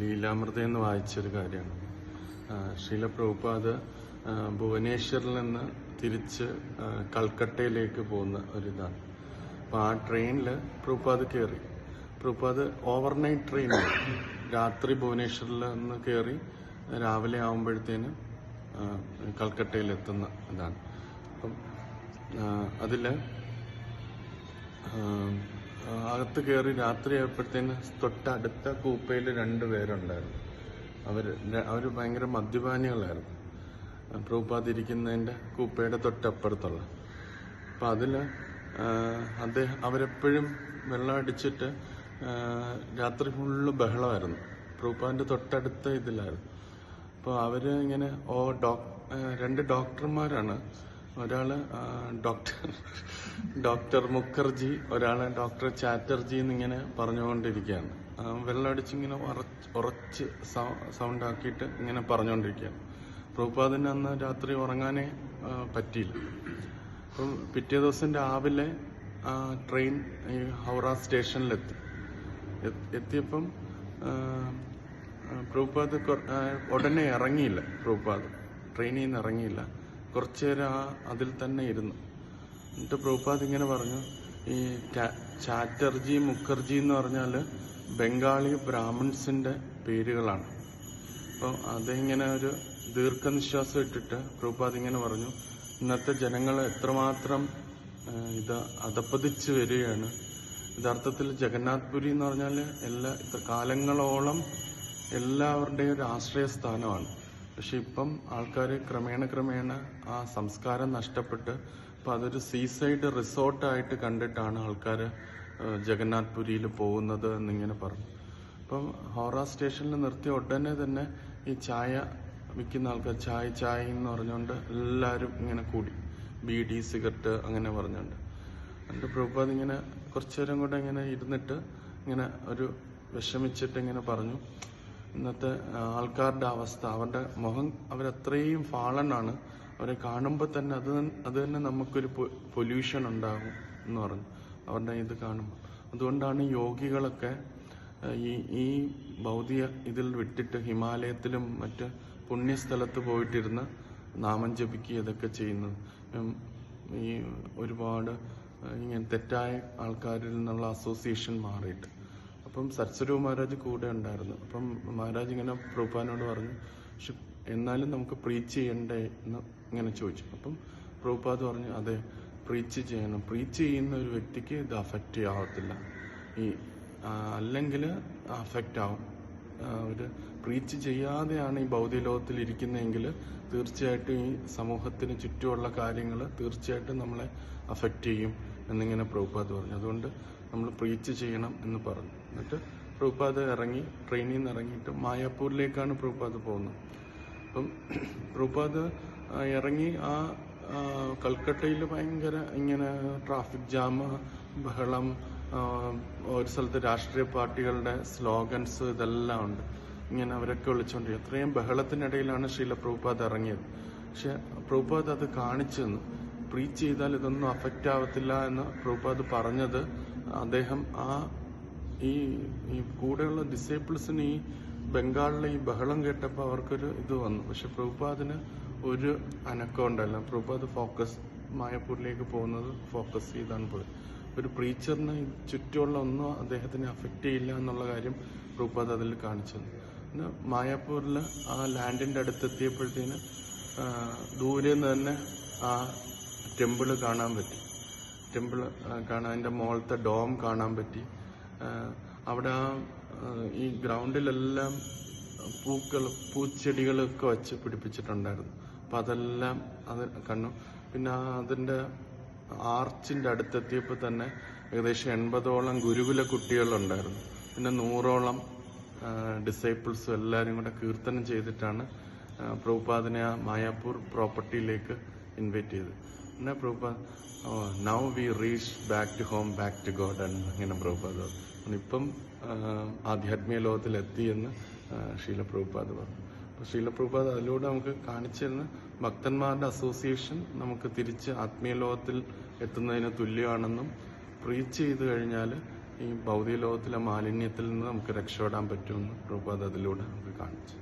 ലീലാമൃത എന്ന് വായിച്ചൊരു കാര്യമാണ്. ശീല പ്രഭുപാദ് ഭുവനേശ്വറിൽ നിന്ന് തിരിച്ച് കൽക്കട്ടയിലേക്ക് പോകുന്ന ഒരിതാണ്. അപ്പോൾ ആ ട്രെയിനിൽ പ്രഭുപാദ് കയറി പ്രഭുപാദ് ഓവർനൈറ്റ് ട്രെയിനിൽ രാത്രി ഭുവനേശ്വറിൽ നിന്ന് കയറി രാവിലെ ആകുമ്പോഴത്തേന് കൽക്കട്ടയിൽ എത്തുന്ന ഇതാണ്. അപ്പം അതിൽ അകത്ത് കയറി രാത്രി ആയപ്പോഴത്തേന് തൊട്ടടുത്ത കൂപ്പയിൽ രണ്ട് പേരുണ്ടായിരുന്നു. അവർ അവർ ഭയങ്കര മദ്യപാനികളായിരുന്നു. പ്രൂപ്പാതിരിക്കുന്നതിന്റെ കൂപ്പയുടെ തൊട്ടപ്പുറത്തുള്ള. അപ്പം അതിൽ അദ്ദേഹം അവരെപ്പോഴും വെള്ളം അടിച്ചിട്ട് രാത്രി ഫുള്ള് ബഹളമായിരുന്നു. പ്രൂപ്പാന്റെ തൊട്ടടുത്ത ഇതിലായിരുന്നു. അപ്പോൾ അവർ ഇങ്ങനെ ഓ ഡോ രണ്ട് ഡോക്ടർമാരാണ് ഒരാൾ ഡോക്ടർ ഡോക്ടർ മുഖർജി ഒരാൾ ഡോക്ടർ ചാറ്റർജി എന്നിങ്ങനെ പറഞ്ഞുകൊണ്ടിരിക്കുകയാണ്. വെള്ളമടിച്ചിങ്ങനെ ഉറച്ച് സൗണ്ട് ആക്കിയിട്ട് ഇങ്ങനെ പറഞ്ഞുകൊണ്ടിരിക്കുകയാണ്. പ്രഭുപാദിന് അന്ന് രാത്രി ഉറങ്ങാനേ പറ്റിയില്ല. അപ്പം പിറ്റേ ദിവസം രാവിലെ ട്രെയിൻ ഈ ഹൗറ സ്റ്റേഷനിലെത്തി. എത്തിയപ്പം പ്രഭുപാദ് ഉടനെ ഇറങ്ങിയില്ല. പ്രഭുപാദ് ട്രെയിനിൽ നിന്ന് ഇറങ്ങിയില്ല. കുറച്ചു നേരം ആ അതിൽ തന്നെ ഇരുന്നു. എന്നിട്ട് പ്രഭുപാദ് ഇങ്ങനെ പറഞ്ഞു ഈ ചാറ്റർജി മുഖർജി എന്ന് പറഞ്ഞാൽ ബംഗാളി ബ്രാഹ്മിൺസിന്റെ പേരുകളാണ്. അപ്പോൾ അതിങ്ങനെ ഒരു ദീർഘനിശ്വാസം ഇട്ടിട്ട് പ്രഭുപാദ് ഇങ്ങനെ പറഞ്ഞു ഇന്നത്തെ ജനങ്ങൾ എത്രമാത്രം ഇത് അധപ്പതിച്ച് വരികയാണ്. യഥാർത്ഥത്തിൽ ജഗന്നാഥ് പുരി എന്ന് പറഞ്ഞാൽ എല്ലാ കാലങ്ങളോളം എല്ലാവരുടെയും ഒരു ആശ്രയ സ്ഥാനമാണ് പക്ഷെ ഇപ്പം ആൾക്കാർ ക്രമേണ ക്രമേണ ആ സംസ്കാരം നഷ്ടപ്പെട്ട് ഇപ്പം അതൊരു സീസൈഡ് റിസോർട്ടായിട്ട് കണ്ടിട്ടാണ് ആൾക്കാർ ജഗന്നാഥ് പുരിയിൽ പോകുന്നത് എന്നിങ്ങനെ പറഞ്ഞു. അപ്പം ഹോറ സ്റ്റേഷനിൽ നിർത്തിയ ഉടനെ തന്നെ ഈ ചായ വിൽക്കുന്ന ആൾക്കാർ ചായ ചായ എന്ന് പറഞ്ഞുകൊണ്ട് എല്ലാവരും ഇങ്ങനെ കൂടി. ബീഡി സിഗരറ്റ് അങ്ങനെ പറഞ്ഞുകൊണ്ട് എന്നിട്ട് പ്രഭുപാദ് ഇങ്ങനെ കുറച്ചു നേരം കൂടെ ഇങ്ങനെ ഇരുന്നിട്ട് ഇങ്ങനെ ഒരു വിഷമിച്ചിട്ട് ഇങ്ങനെ പറഞ്ഞു. ഇന്നത്തെ ആൾക്കാരുടെ അവസ്ഥ അവരുടെ മുഖം അവരത്രയും ഫാളണാണ് അവരെ കാണുമ്പോൾ തന്നെ അത് അത് തന്നെ നമുക്കൊരു പൊല്യൂഷൻ ഉണ്ടാകും എന്ന് പറഞ്ഞു. അവരുടെ ഇത് കാണുമ്പോൾ അതുകൊണ്ടാണ് യോഗികളൊക്കെ ഈ ഈ ഭൗതിക ഇതിൽ വിട്ടിട്ട് ഹിമാലയത്തിലും മറ്റ് പുണ്യസ്ഥലത്ത് പോയിട്ടിരുന്ന് നാമം ജപിക്കുക ഇതൊക്കെ ചെയ്യുന്നത് ഈ ഒരുപാട് ഇങ്ങനെ തെറ്റായ ആൾക്കാരിൽ നിന്നുള്ള അസോസിയേഷൻ മാറിയിട്ട്. അപ്പം സരസ്വരൂ മഹാരാജ് കൂടെ ഉണ്ടായിരുന്നു. അപ്പം മഹാരാജ് ഇങ്ങനെ പ്രഭുപാനോട് പറഞ്ഞു പക്ഷെ എന്നാലും നമുക്ക് പ്രീച്ച് ചെയ്യണ്ടേ? എന്ന് ഇങ്ങനെ ചോദിച്ചു. അപ്പം പ്രഭുപാദ് പറഞ്ഞു അതെ പ്രീച്ച് ചെയ്യണം. പ്രീച്ച് ചെയ്യുന്ന ഒരു വ്യക്തിക്ക് ഇത് അഫക്റ്റ് ആവത്തില്ല. ഈ അല്ലെങ്കിൽ അഫക്റ്റ് ആവും. ഒരു പ്രീച്ച് ചെയ്യാതെയാണ് ഈ ഭൗതിക ലോകത്തിൽ ഇരിക്കുന്നതെങ്കിൽ തീർച്ചയായിട്ടും ഈ സമൂഹത്തിന് ചുറ്റുമുള്ള കാര്യങ്ങൾ തീർച്ചയായിട്ടും നമ്മളെ അഫക്റ്റ് ചെയ്യും. എന്നിങ്ങനെ പ്രഭുപാദ് പറഞ്ഞു. അതുകൊണ്ട് നമ്മൾ പ്രീച്ച് ചെയ്യണം എന്ന് പറഞ്ഞു. എന്നിട്ട് പ്രഭുപാദ് ഇറങ്ങി ട്രെയിനിൽ നിന്ന് ഇറങ്ങിയിട്ട് മായാപ്പൂരിലേക്കാണ് പ്രഭുപാദ് പോകുന്നത്. അപ്പം പ്രഭുപാദ് ഇറങ്ങി ആ കൽക്കട്ടയിൽ ഭയങ്കര ഇങ്ങനെ ട്രാഫിക് ജാം ബഹളം ഒരു സ്ഥലത്ത് രാഷ്ട്രീയ പാർട്ടികളുടെ സ്ലോഗൻസ് ഇതെല്ലാം ഉണ്ട്. ഇങ്ങനെ അവരൊക്കെ വിളിച്ചുകൊണ്ടിരിക്കും അത്രയും ബഹളത്തിനിടയിലാണ് ശീല പ്രഭുപാദ് ഇറങ്ങിയത്. പക്ഷെ പ്രഭുപാദ് അത് കാണിച്ചു തന്നു. പ്രീച്ച് ചെയ്താൽ ഇതൊന്നും അഫക്റ്റ് ആവത്തില്ല എന്ന് പ്രഭുപാദ് പറഞ്ഞത്. അദ്ദേഹം ആ ഈ കൂടെയുള്ള ഡിസേബിൾസിന് ഈ ബംഗാളിലെ ഈ ബഹളം കേട്ടപ്പോൾ അവർക്കൊരു ഇത് വന്നു. പക്ഷെ പ്രഭുപാദിന് ഒരു അനക്കം ഉണ്ടല്ല പ്രഭുപാദ് ഫോക്കസ് മായപ്പൂരിലേക്ക് പോകുന്നത് ഫോക്കസ് ചെയ്താണ് പോയത്. ഒരു പ്രീച്ചറിന് ചുറ്റുമുള്ള ഒന്നും അദ്ദേഹത്തിനെ അഫക്റ്റ് ചെയ്യില്ല എന്നുള്ള കാര്യം പ്രഭുപാദ് അതിൽ കാണിച്ചു തന്നു. പിന്നെ മായാപ്പൂരിൽ ആ ലാൻഡിന്റെ അടുത്തെത്തിയപ്പോഴത്തേന് ദൂരെ നിന്ന് തന്നെ ആ ടെമ്പിൾ കാണാൻ പറ്റി. ടെമ്പിൾ കാണാൻ അതിന്റെ മോളത്തെ ഡോം കാണാൻ പറ്റി. അവിടെ ആ ഈ ഗ്രൗണ്ടിലെല്ലാം പൂക്കൾ പൂച്ചെടികളൊക്കെ വച്ച് പിടിപ്പിച്ചിട്ടുണ്ടായിരുന്നു. അപ്പം അതെല്ലാം അത് കണ്ടു. പിന്നെ അതിന്റെ ആർച്ചിന്റെ അടുത്തെത്തിയപ്പോൾ തന്നെ ഏകദേശം എൺപതോളം ഗുരുകുല കുട്ടികളുണ്ടായിരുന്നു. പിന്നെ നൂറോളം ഡിസൈപ്പിൾസും എല്ലാവരും കൂടെ കീർത്തനം ചെയ്തിട്ടാണ് പ്രഭുപാദിനെ ആ മായാപ്പൂർ പ്രോപ്പർട്ടിയിലേക്ക് ഇൻവൈറ്റ് ചെയ്ത് പിന്നെ Prabhupad now we reach back to home back to God എന്ന് ഇങ്ങനെ പ്രഭുപാദ്. ഇപ്പം ആധ്യാത്മിക ലോകത്തിൽ എത്തിയെന്ന് ആ, ശീല പ്രഭുപാദ് പറഞ്ഞു. അപ്പോൾ ശീല അതിലൂടെ നമുക്ക് കാണിച്ചിരുന്ന ഭക്തന്മാരുടെ അസോസിയേഷൻ നമുക്ക് തിരിച്ച് ആത്മീയ ലോകത്തിൽ എത്തുന്നതിന് തുല്യമാണെന്നും പ്രീച്ച് ചെയ്ത് കഴിഞ്ഞാൽ ഈ ഭൗതിക ലോകത്തിലെ മാലിന്യത്തിൽ നിന്ന് നമുക്ക് രക്ഷപ്പെടാൻ പറ്റുമെന്ന് പ്രഭുപാദ് അതിലൂടെ നമുക്ക് കാണിച്ചു.